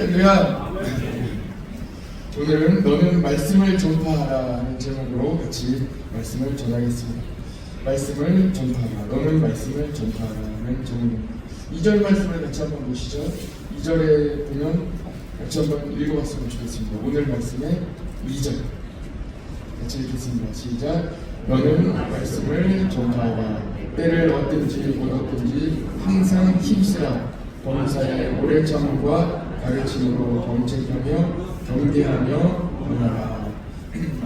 할렐루야. 오늘은 너는 말씀을 전파하라는 제목으로 같이 말씀을 전하겠습니다. 말씀을 전파하라. 너는 말씀을 전파하라는 제목입니다. 2절 말씀을 같이 한번 보시죠. 2절에 보면 같이 한번 읽어봤으면 좋겠습니다. 오늘 말씀의 2절. 같이 읽겠습니다. 시작. 너는 말씀을 전파하라. 때를 얻든지 못 얻든지 항상 힘쓰라. 범사의 오래 참음과 가르침으로 정책하며 경계하며. 아멘.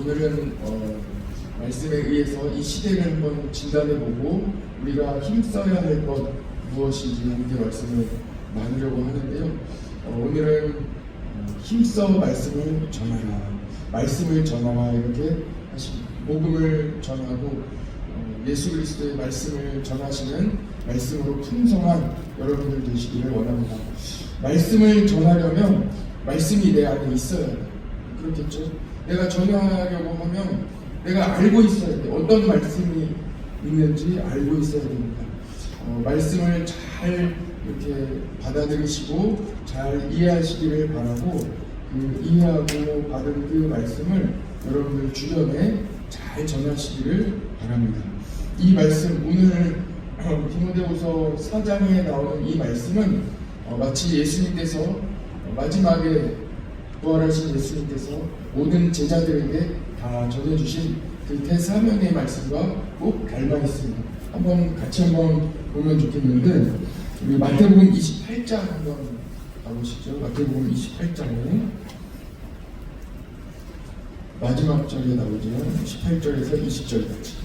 오늘은 어, 말씀에 의해서 이 시대를 한번 진단해보고 우리가 힘써야 할 것 무엇인지 함께 말씀을 나누려고 하는데요. 어, 오늘은 어, 힘써 말씀을 전하라. 말씀을 전하라 이렇게 하십니다. 복음을 전하고 어, 예수 그리스도의 말씀을 전하시는 말씀으로 풍성한 여러분들 되시기를 원합니다. 말씀을 전하려면 말씀이 내 안에 있어야 돼. 그렇겠죠? 내가 전하려고 하면 내가 알고 있어야 돼. 어떤 말씀이 있는지 알고 있어야 됩니다. 어, 말씀을 잘 이렇게 받아들이시고 잘 이해하시기를 바라고 그 이해하고 받은 그 말씀을 여러분들 주변에 잘 전하시기를 바랍니다. 이 말씀 오늘 어, 디모데후서 4장에 나오는 이 말씀은 어, 마치 예수님께서 어, 마지막에 부활하신 예수님께서 모든 제자들에게 다 전해주신 그 대사명의 말씀과 꼭 닮아 있습니다. 한번 같이 한번 보면 좋겠는데 우리 마태복음 28장 한번 가보시죠. 마태복음 28장에 마지막 절에 나오죠. 18절에서 20절까지.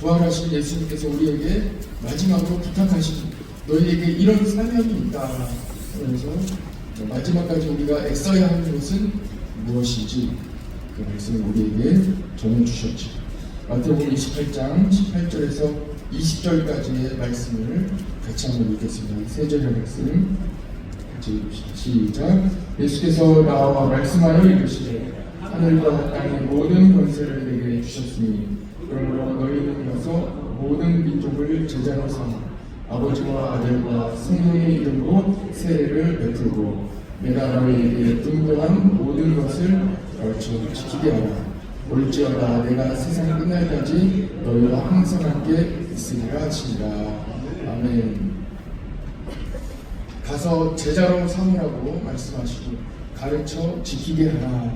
부활하신 예수님께서 우리에게 마지막으로 부탁하신 너희에게 이런 사명이 있다. 그래서 마지막까지 우리가 애써야 하는 것은 무엇인지 그 말씀을 우리에게 전해주셨죠. 마태복음 28장 18절에서 20절까지의 말씀을 같이 한번 읽겠습니다. 세 절의 말씀 같이. 시작. 예수께서 나와 말씀하여 이르시되 하늘과 땅의 모든 권세를 내게 주셨으니 너희는 가서 모든 민족을 제자로 삼아 아버지와 아들과 성령의 이름으로 세례를 베풀고 내가 너희에게 분부한 모든 것을 가르쳐 지키게 하라. 올지어다 내가 세상 끝날까지 너희와 항상 함께 있으리라 하시니라. 아멘. 가서 제자로 삼으라고 말씀하시고 가르쳐 지키게 하라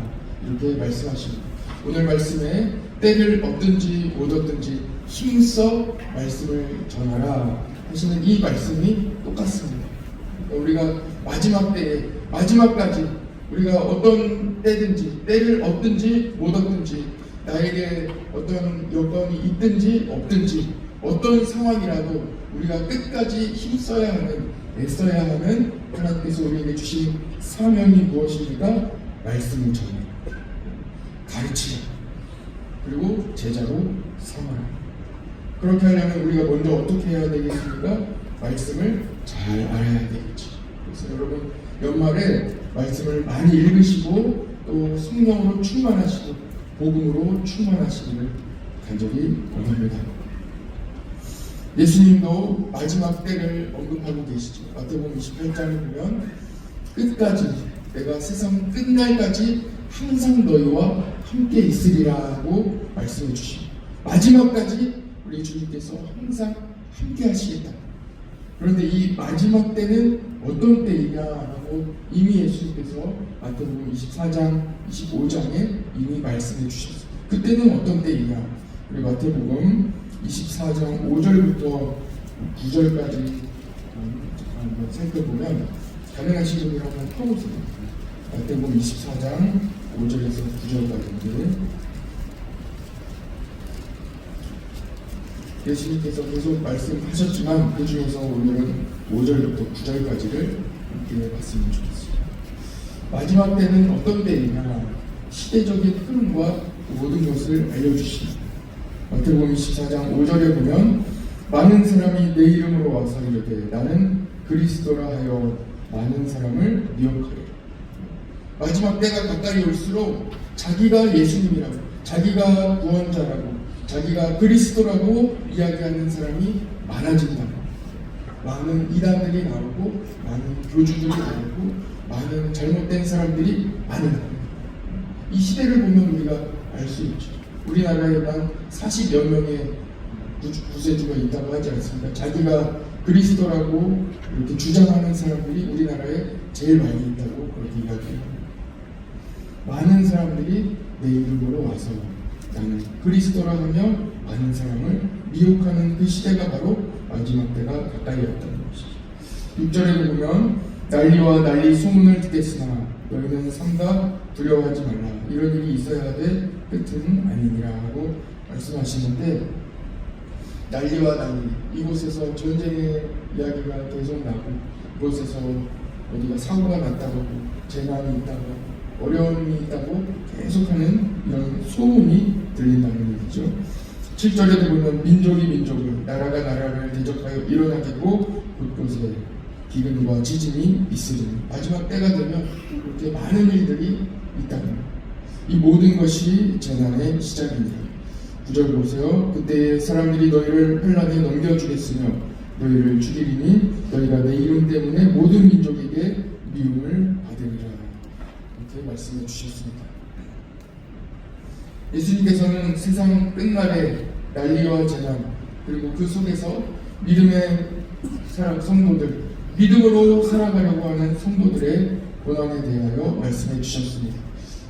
이렇게 말씀하십니다. 오늘 말씀에 때를 얻든지 못 얻든지 힘써 말씀을 전하라 하시는 이 말씀이 똑같습니다. 우리가 마지막 때에 마지막까지 우리가 어떤 때든지 때를 얻든지 못 얻든지 나에게 어떤 여건이 있든지 없든지 어떤 상황이라도 우리가 끝까지 힘써야 하는 애써야 하는 하나님께서 우리에게 주신 사명이 무엇입니까? 말씀을 전해 가르치라 그리고 제자로 삼아라 그렇게 하려면 우리가 먼저 어떻게 해야 되겠습니까? 말씀을 잘 알아야 되겠죠. 그래서 여러분 연말에 말씀을 많이 읽으시고 또 성령으로 충만하시고 복음으로 충만하시기를 간절히 원합니다. 예수님도 마지막 때를 언급하고 계시죠. 마태복음 28장을 보면 끝까지 내가 세상 끝날까지 항상 너희와 함께 있으리라고 말씀해 주십니다. 마지막까지 우리 주님께서 항상 함께 하시겠다. 그런데 이 마지막 때는 어떤 때이냐라고 이미 예수님께서 마태복음 24장, 25장에 이미 말씀해 주셨어요. 그때는 어떤 때이냐? 우리 마태복음 24장 5절부터 9절까지 한번 살펴보면 가능하신 분들 한번 펴보세요. 마태복음 24장 5절에서 9절까지인데 예수님께서 계속 말씀하셨지만 그 중에서 오늘은 5절부터 9절까지를 함께 봤으면 좋겠습니다. 마지막 때는 어떤 때이냐 시대적인 흐름과 모든 것을 알려주십니다. 마태복음 24장 5절에 보면 많은 사람이 내 이름으로 와서 이르되 나는 그리스도라 하여 많은 사람을 미혹하리라. 마지막 때가 가까이 올수록 자기가 예수님이라고 자기가 구원자라고 자기가 그리스도라고 이야기하는 사람이 많아진다. 많은 이단들이 나오고 많은 교주들이 나오고 많은 잘못된 사람들이 나옵니다. 이 시대를 보면 우리가 알 수 있죠. 우리나라에만 40여 명의 구- 구세주가 있다고 하지 않습니까? 자기가 그리스도라고 이렇게 주장하는 사람들이 우리나라에 제일 많이 있다고 그렇게 이야기합니다. 많은 사람들이 내 이름으로 와서 나는 그리스도라 하며 많은 사람을 미혹하는 그 시대가 바로 마지막 때가 가까이 왔다는 것이죠. 6절에 보면 난리와 난리 소문을 듣겠으나 너희는 삼가 두려워하지 말라 이런 일이 있어야 될 끝은 아니니라 하고 말씀하시는데 난리와 난리 이곳에서 전쟁의 이야기가 계속 나고 이곳에서 어디가 사고가 났다고 재난이 있다고 어려움이 있다고 계속하는 이런 소문이 들린다는 얘기죠. 7절에도 보면 민족이 민족을 나라가 나라를 대적하여 일어나겠고 곳곳에 기근과 지진이 있으리니 마지막 때가 되면 그렇게 많은 일들이 있다는. 이 모든 것이 재난의 시작입니다. 9절 보세요. 그때 사람들이 너희를 환란에 넘겨주겠으며 너희를 죽이리니 너희가 내 이름 때문에 모든 민족에게 미움을. 이렇게 말씀해 주셨습니다. 예수님께서는 세상 끝날에 난리와 재난 그리고 그 속에서 믿음의 사람 성도들 믿음으로 살아가려고 하는 성도들의 고난에 대하여 말씀해 주셨습니다.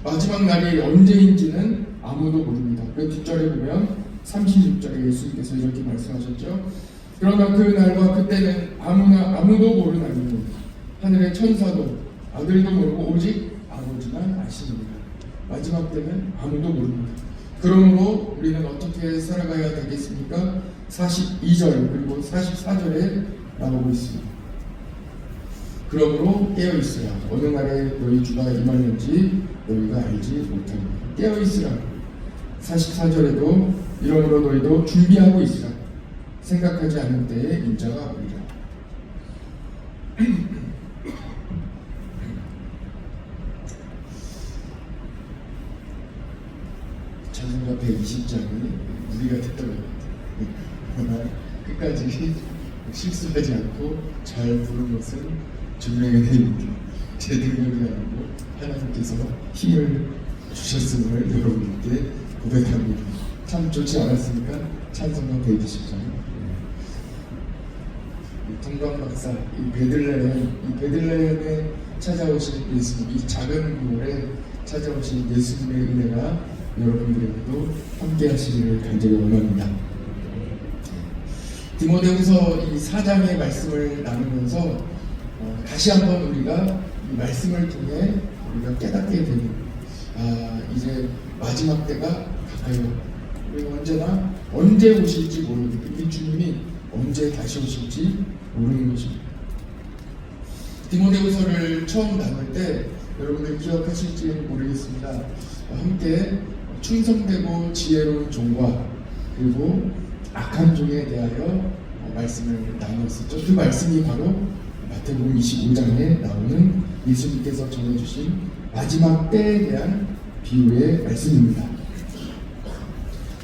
마지막 날이 언제인지는 아무도 모릅니다. 그 뒷절에 보면 36절에 예수님께서 이렇게 말씀하셨죠. 그러나 그 날과 그때는 아무나 아무도 모르나니 하늘의 천사도 아들도 모르고 오직 아십니다. 마지막 때는 아무도 모릅니다. 그러므로 우리는 어떻게 살아가야 되겠습니까? 42절 그리고 44절에 나오고 있습니다. 그러므로 깨어 있으라. 어느 날에 너희 주가 임하는지 너희가 알지 못합니다. 깨어 있으라. 44절에도 이러므로 너희도 준비하고 있으라. 생각하지 않는 때에 인자가 오리라. 찬송가 120장이 우리가 듣더라고요. 그러나 끝까지 실수하지 않고 잘 부른 것은 주님의 은혜입니다. 제 능력이 아니고 하나님께서 힘을 주셨음을 여러분께 고백합니다. 참 좋지 않았습니까? 찬송가 120장. 동방 박사, 이 베들레헴, 이 베들레헴에 찾아오신 예수님, 이 작은 물에 찾아오신 예수님의 은혜가 여러분들에게도 함께 하시기를 간절히 원합니다. 디모데후서 이 4장의 말씀을 나누면서 어, 다시 한번 우리가 이 말씀을 통해 우리가 깨닫게 되는 아 이제 마지막 때가 가까이. 그리고 언제나 언제 오실지 모르는 이 주님이 언제 다시 오실지 모르는 것입니다. 디모데후서를 처음 나눌 때 여러분들 기억하실지 모르겠습니다. 함께 충성되고 지혜로운 종과 그리고 악한 종에 대하여 어, 말씀을 나눴었죠. 그 말씀이 바로 마태복음 25장에 나오는 예수님께서 전해주신 마지막 때에 대한 비유의 말씀입니다.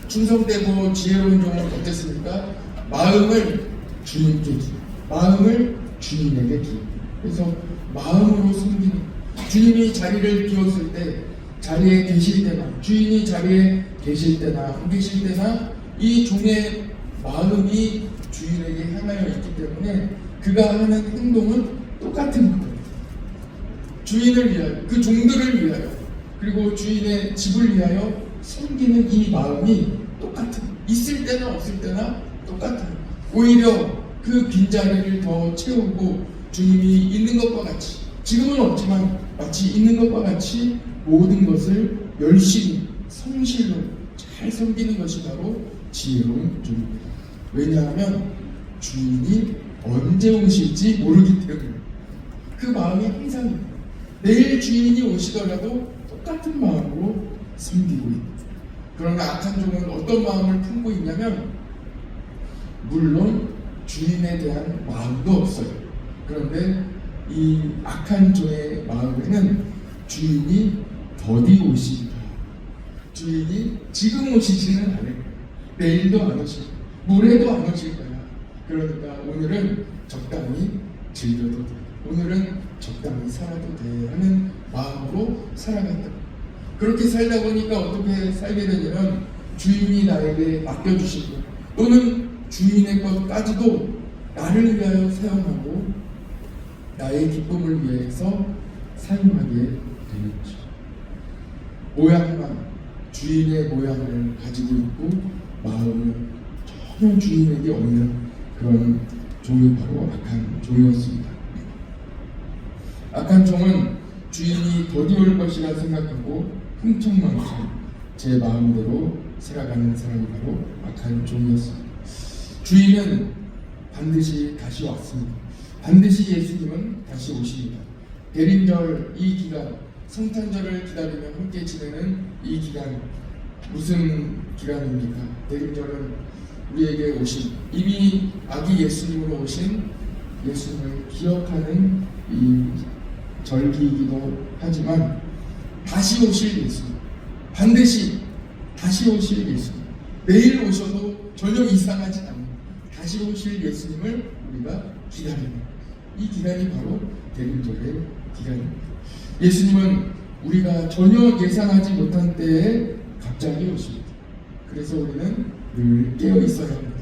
충성되고 지혜로운 종은 어땠습니까? 마음을 주님께 주, 마음을 주님에게 주. 그래서 마음으로 섬기는 주님이 자리를 비웠을 때 자리에 계실 때나 주인이 자리에 계실 때나 안 계실 때나 이 종의 마음이 주인에게 향하여 있기 때문에 그가 하는 행동은 똑같은 거예요. 주인을 위하여 그 종들을 위하여 그리고 주인의 집을 위하여 섬기는 이 마음이 똑같은 있을 때나 없을 때나 똑같은 오히려 그 빈자리를 더 채우고 주님이 있는 것과 같이 지금은 없지만 마치 있는 것과 같이 모든 것을 열심히 성실로 잘 섬기는 것이 바로 지혜로운 종입니다. 왜냐하면 주인이 언제 오실지 모르기 때문에 그 마음이 항상. 내일 주인이 오시더라도 똑같은 마음으로 섬기고 있다. 그러나 악한 종은 어떤 마음을 품고 있냐면 물론 주인에 대한 마음도 없어요. 그런데 이 악한 종의 마음에는 주인이 더디 오시리라. 주인이 지금 오시지는 않을 거야. 내일도 안 오실 거야. 모레도 안 오실 거야. 그러니까 오늘은 적당히 즐겨도 돼. 오늘은 적당히 살아도 돼 하는 마음으로 살아간다. 그렇게 살다 보니까 어떻게 살게 되냐면 주인이 나에게 맡겨주신 것 또는 주인의 것까지도 나를 위하여 사용하고 나의 기쁨을 위해서 사용하게 되는 거죠. 모양만 주인의 모양을 가지고 있고 마음은 전혀 주인에게 없는 그런 종이 바로 악한 종이었습니다. 악한 종은 주인이 더디올 것이라 생각하고 흥청망청 제 마음대로 살아가는 사람이 바로 악한 종이었습니다. 주인은 반드시 다시 왔습니다. 반드시 예수님은 다시 오십니다. 대림절 이 기간, 성탄절을 기다리며 함께 지내는 이 기간 무슨 기간입니까? 대림절은 우리에게 오신 이미 아기 예수님으로 오신 예수님을 기억하는 이 절기이기도 하지만 다시 오실 예수님 반드시 다시 오실 예수님 내일 오셔도 전혀 이상하지 않는 다시 오실 예수님을 우리가 기다리는 이 기간이 바로 대림절의 기간입니다. 예수님은 우리가 전혀 예상하지 못한 때에 갑자기 오십니다. 그래서 우리는 늘 깨어 있어야 합니다.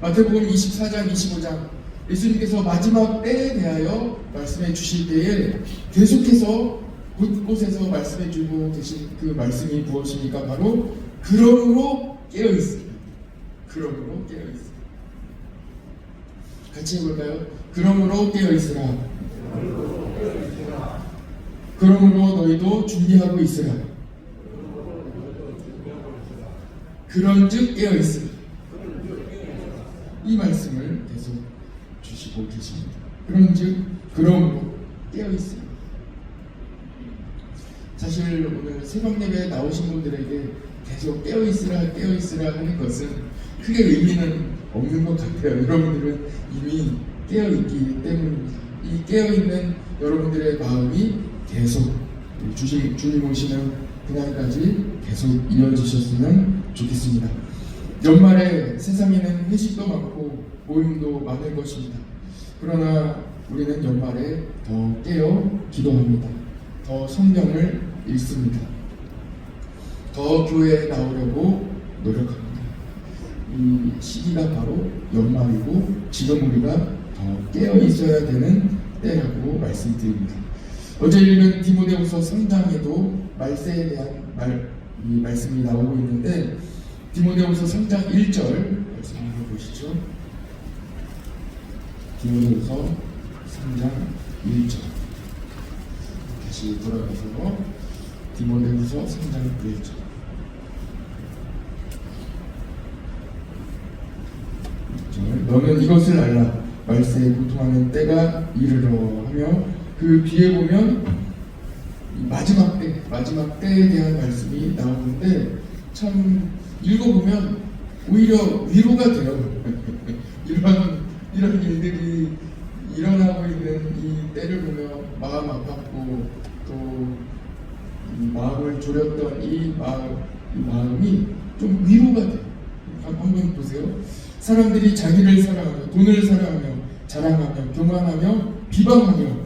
마태복음 24장, 25장 예수님께서 마지막 때에 대하여 말씀해 주실 때에 계속해서 곳곳에서 말씀해 주고 계신 그 말씀이 무엇입니까? 바로 그러므로 깨어 있습니다. 그러므로 깨어 있습니다. 같이 해볼까요? 그러므로 깨어 있으라. 그러므로 너희도 준비하고 있으라. 그런즉 깨어 있으라. 이 말씀을 계속 주시고 계십니다. 그런즉 그러므로 깨어 있으라. 사실 오늘 새벽 예배에 나오신 분들에게 계속 깨어 있으라 깨어 있으라 하는 것은 크게 의미는 없는 것 같아요. 여러분들은 이미 깨어 있기 때문입니다. 이 깨어 있는 여러분들의 마음이 계속 주님, 주님 오시는 그날까지 계속 이어지셨으면 좋겠습니다. 연말에 세상에는 회식도 많고 모임도 많을 것입니다. 그러나 우리는 연말에 더 깨어 기도합니다. 더 성경을 읽습니다. 더 교회에 나오려고 노력합니다. 이 시기가 바로 연말이고 지금 우리가 더 깨어 있어야 되는 때라고 말씀드립니다. 어제 읽은 디모데후서 3장에도 말세에 대한 말, 이 말씀이 나오고 있는데 디모데후서 3장 1절 말씀 한번 보시죠. 디모데후서 3장 1절. 다시 돌아가서 디모데후서 3장 1절. 너는 이것을 알라. 말세에 고통하는 때가 이르러 하며 그 뒤에 보면 이 마지막 때 마지막 때에 대한 말씀이 나오는데 참 읽어보면 오히려 위로가 돼요 이런 이런 일들이 일어나고 있는 이 때를 보며 마음 아팠고 또이 마음을 졸였던 이 마음 이 마음이 좀 위로가 돼요 한번 보세요. 사람들이 자기를 사랑하며 돈을 사랑하며 자랑하며 교만하며 비방하며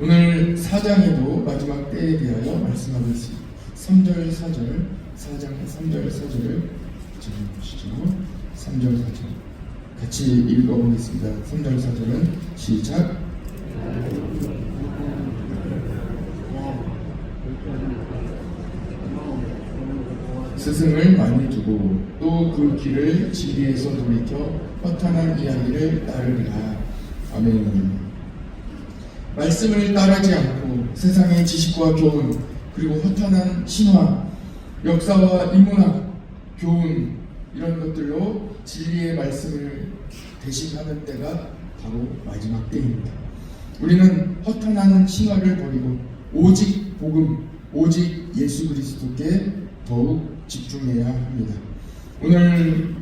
오늘 4장에도 마지막 때에 대하여 말씀하고 있습니다. 3절 4절 4장 3절 4절을 보시죠. 3절 4절 같이 읽어보겠습니다. 3절 4절은 시작 스승을 많이 두고 또 그 길을 진리에서 돌이켜 허탄한 이야기를 따르리라. 아멘. 말씀을 따르지 않고 세상의 지식과 교훈 그리고 허탄한 신화, 역사와 인문학, 교훈 이런 것들로 진리의 말씀을 대신하는 때가 바로 마지막 때입니다. 우리는 허탄한 싱화를 버리고 오직 복음, 오직 예수 그리스도께 더욱 집중해야 합니다. 오늘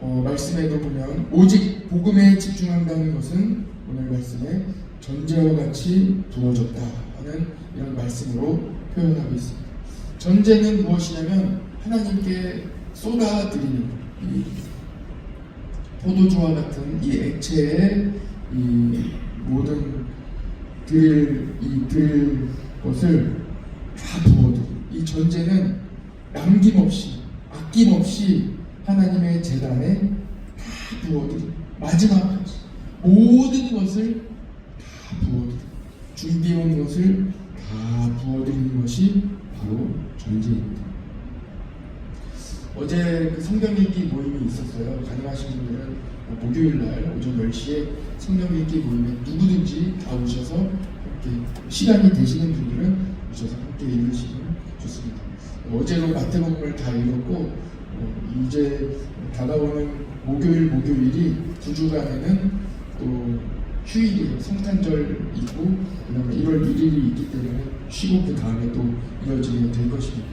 어, 말씀에도 보면 오직 복음에 집중한다는 것은 오늘 말씀에 전제와 같이 두어졌다 하는 이런 말씀으로 표현하고 있습니다. 전제는 무엇이냐면 하나님께 쏟아드리는 이 포도주와 같은 이 액체에 이 모든 드릴 이드릴 것을 다 부어도 이 전제는 남김없이 아낌없이 하나님의 재단에 다 부어드리 마지막까지 모든 것을 다 부어드리 준비해온 것을 다 부어드리는 것이 바로 전제입니다. 어제 그 성경 읽기 모임이 있었어요. 가능하신 분들은 목요일 날 오전 10시에 성경 읽기 모임에 누구든지 다 오셔서 이렇게 시간이 되시는 분들은 오셔서 함께 읽으시면 좋습니다. 어제로 마태복음을 다 읽었고 어, 이제 다가오는 목요일 목요일이 두 주간에는 또 휴일이 성탄절 있고 그다음에 1월 1일이 있기 때문에 쉬고 그 다음에 또 이어지게 될 것입니다.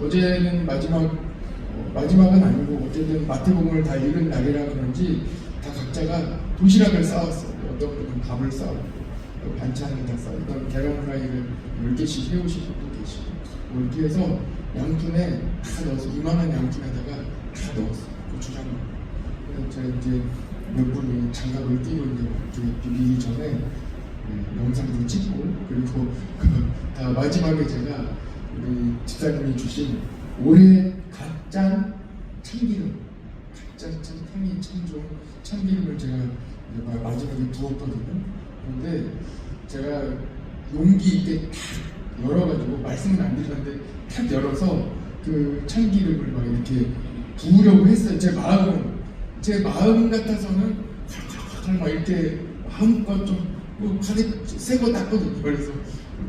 어제는 마지막 어, 마지막은 아니고 어쨌든 마태복음을 다 읽은 날이라 그런지 다 각자가 도시락을 싸왔어요. 어떤 분은 밥을 싸왔고 또 반찬을 다 어떤 계란 후라이를 10개씩 해오신 분도 계시고 뭐 이렇게 해서 양푼에 다 넣어서 이만한 양푼에다가 다 넣었어요. 고추장. 그래서 제가 이제 몇 분이 장갑을 끼고 이제 이렇게 비비기 전에 네, 영상도 찍고 그리고 다 마지막에 제가 우리 집사님이 주신 올해 갓짠 참기름 갓짠 참 향이 참 좋은 참기름을 제가 마지막에 부었거든요. 근데 제가 용기 있게 탁 열어가지고 말씀은 안 드렸는데 탁 열어서 그 참기름을 막 이렇게 부으려고 했어요. 제 마음은 제 마음 같아서는 탁탁탁 막 이렇게 마음껏 좀뭐 가득 새거 땄거든요. 그래서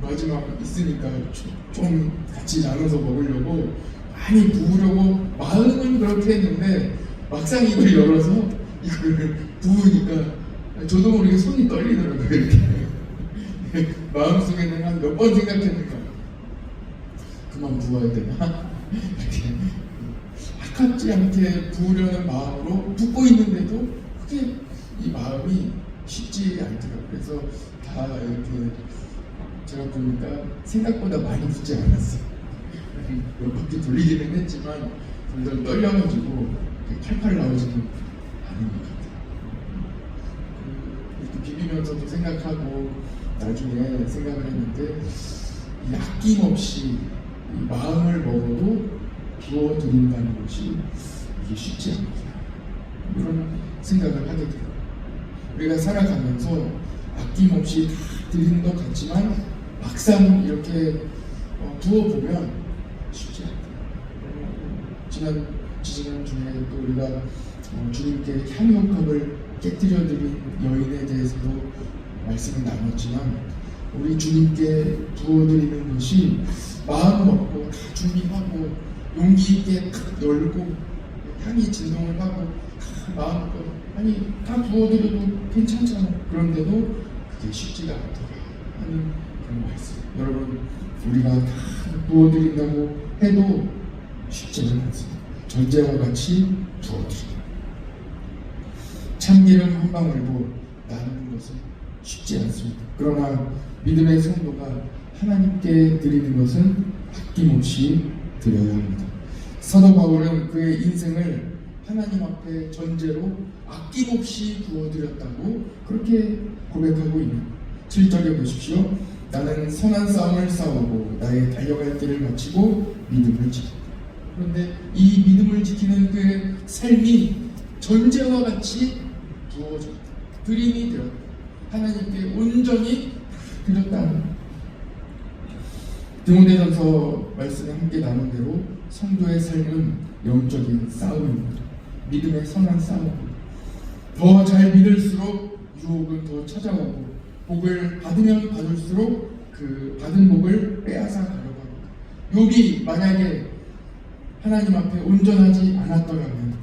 마지막 있으니까 좀- 좀 같이 나눠서 먹으려고 많이 부으려고 마음은 그렇게 했는데 막상 이걸 열어서 이걸 부으니까 저도 모르게 손이 떨리더라고요. 이렇게 마음속에는 한 몇 번 생각했는가 그만 부어야 되나 이렇게 아깝지 않게 부으려는 마음으로 붓고 있는데도 그게 이 마음이 쉽지 않더라고요. 그래서 다 이렇게 제가 보니까 생각보다 많이 붓지 않았어요. 몇 바퀴 돌리기는 했지만 점점 떨려가지고 팔팔 나오지는 않은 것 같아요. 이렇게 비비면서도 생각하고 나중에 생각을 했는데 이 아낌없이 이 마음을 먹어도 부어드린다는 것이 이게 쉽지 않구나 이런 생각을 하게 돼요. 우리가 살아가면서 아낌없이 다 드리는 것 같지만 막상 이렇게 어, 부어보면 쉽지 않다. 지난 지지난 주에 또 우리가 어, 주님께 향유컵을 깨뜨려드린 여인에 대해서도 말씀을 나눴지만 우리 주님께 부어드리는 것이 마음 먹고 다 준비하고 용기 있게 탁 열고 향이 진동을 하고 다 마음껏 아니 다 부어드려도 괜찮잖아 그런데도 그게 쉽지가 않더라 하는 그런 말씀 여러분 우리가 다 부어드린다고 해도 쉽지는 않습니다 전제와 같이 부어드립니다 참기름 한 방울도 나누는 것은 쉽지 않습니다. 그러나 믿음의 성도가 하나님께 드리는 것은 아낌없이 드려야 합니다. 사도 바울은 그의 인생을 하나님 앞에 전제로 아낌없이 부어드렸다고 그렇게 고백하고 있는 7절에 보십시오. 나는 선한 싸움을 싸우고 나의 달려갈 길을 마치고 믿음을 지킨다. 그런데 이 믿음을 지키는 그의 삶이 전제와 같이 부어졌다. 드림이 되었다. 하나님께 온전히 드렸다는 디모데전서 말씀에 함께 나눈 대로 성도의 삶은 영적인 싸움입니다. 믿음의 선한 싸움입니다. 더잘 믿을수록 유혹은 더 찾아오고 복을 받으면 받을수록 그 받은 복을 빼앗아 가려고 합니다. 욥이 만약에 하나님 앞에 온전하지 않았더라면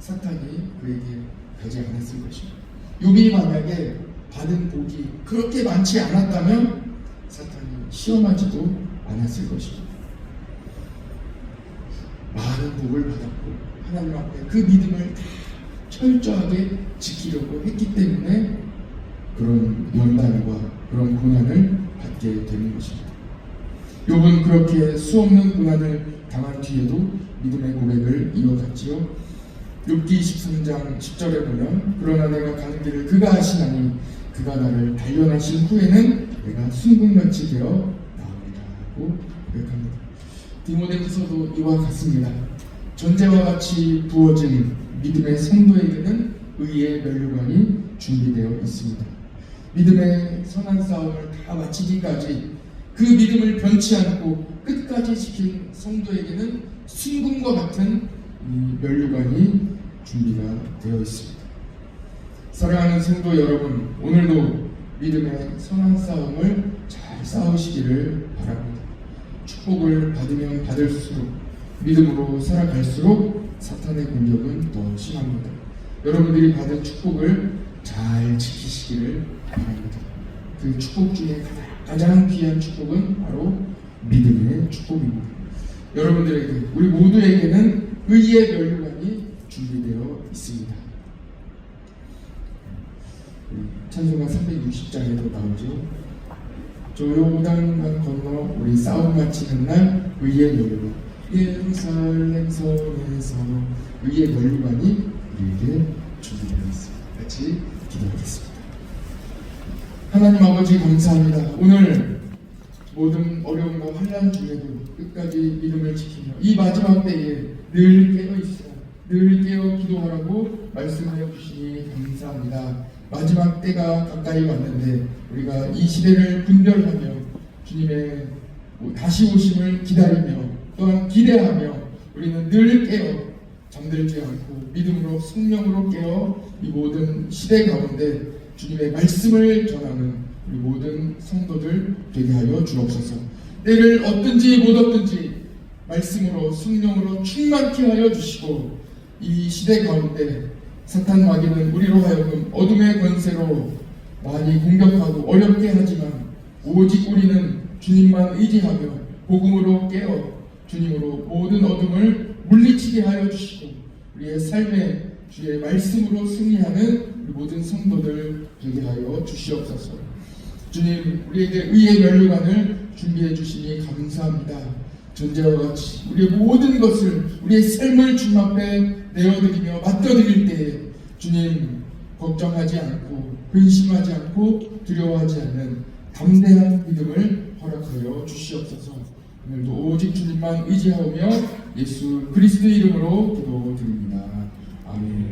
사탄이 그에게 가지 않았을 것입니다. 욥이 만약에 받은 복이 그렇게 많지 않았다면 사탄이 시험하지도 않았을 것입니다. 많은 복을 받았고 하나님 앞에 그 믿음을 다 철저하게 지키려고 했기 때문에 그런 연단과 그런 고난을 받게 되는 것입니다. 욥은 그렇게 수없는 고난을 당한 뒤에도 믿음의 고백을 이어갔지요. 욥기 23장 10절에 보면 그러나 내가 가는 길을 그가 하시나니 그가 나를 단련하신 후에는 내가 순금같이 되어 하고 고백합니다. 디모데후서도 이와 같습니다. 전제와 같이 부어진 믿음의 성도에게는 의의 면류관이 준비되어 있습니다. 믿음의 선한 싸움을 다 마치기까지 그 믿음을 변치 않고 끝까지 지킨 성도에게는 순금과 같은 이 면류관이 준비가 되어 있습니다. 사랑하는 성도 여러분, 오늘도 믿음의 선한 싸움을 잘 싸우시기를 바랍니다. 축복을 받으면 받을수록 믿음으로 살아갈수록 사탄의 공격은 더 심합니다. 여러분들이 받은 축복을 잘 지키시기를 바랍니다. 그 축복 중에 가장 귀한 축복은 바로 믿음의 축복입니다. 여러분들에게 우리 모두에게는 의의 면류관이 준비되어 있습니다. 찬송가 360장에도 나오죠. 조용당만 건너 우리 싸움 마치는 날 의의 면류관 예루살렘 성에서 의의 면류관이 우리에게 준비되어 있습니다. 같이 기도하겠습니다. 하나님 아버지 감사합니다. 오늘 모든 어려움과 환난 중에도 끝까지 믿음을 지키며 이 마지막 때에 늘 깨어 있어 늘 깨어 기도하라고 말씀하여 주시니 감사합니다. 마지막 때가 가까이 왔는데 우리가 이 시대를 분별하며 주님의 다시 오심을 기다리며 또한 기대하며 우리는 늘 깨어 잠들지 않고 믿음으로 성령으로 깨어 이 모든 시대 가운데 주님의 말씀을 전하는 우리 모든 성도들 되게 하여 주옵소서. 때를 얻든지 못 얻든지 말씀으로 성령으로 충만케 하여 주시고 이 시대 가운데 사탄 마귀는 우리로 하여금 어둠의 권세로 많이 공격하고 어렵게 하지만 오직 우리는 주님만 의지하며 복음으로 깨어 주님으로 모든 어둠을 물리치게 하여 주시고 우리의 삶에 주의 말씀으로 승리하는 모든 성도들 되게 하여 주시옵소서. 주님 우리에게 의의 면류관을 준비해 주시니 감사합니다. 전제와 같이 우리의 모든 것을 우리의 삶을 주님 앞에 내어드리며 맡겨드릴 때에 주님 걱정하지 않고 근심하지 않고 두려워하지 않는 담대한 믿음을 허락하여 주시옵소서. 오늘도 오직 주님만 의지하며 예수 그리스도 이름으로 기도드립니다. 아멘.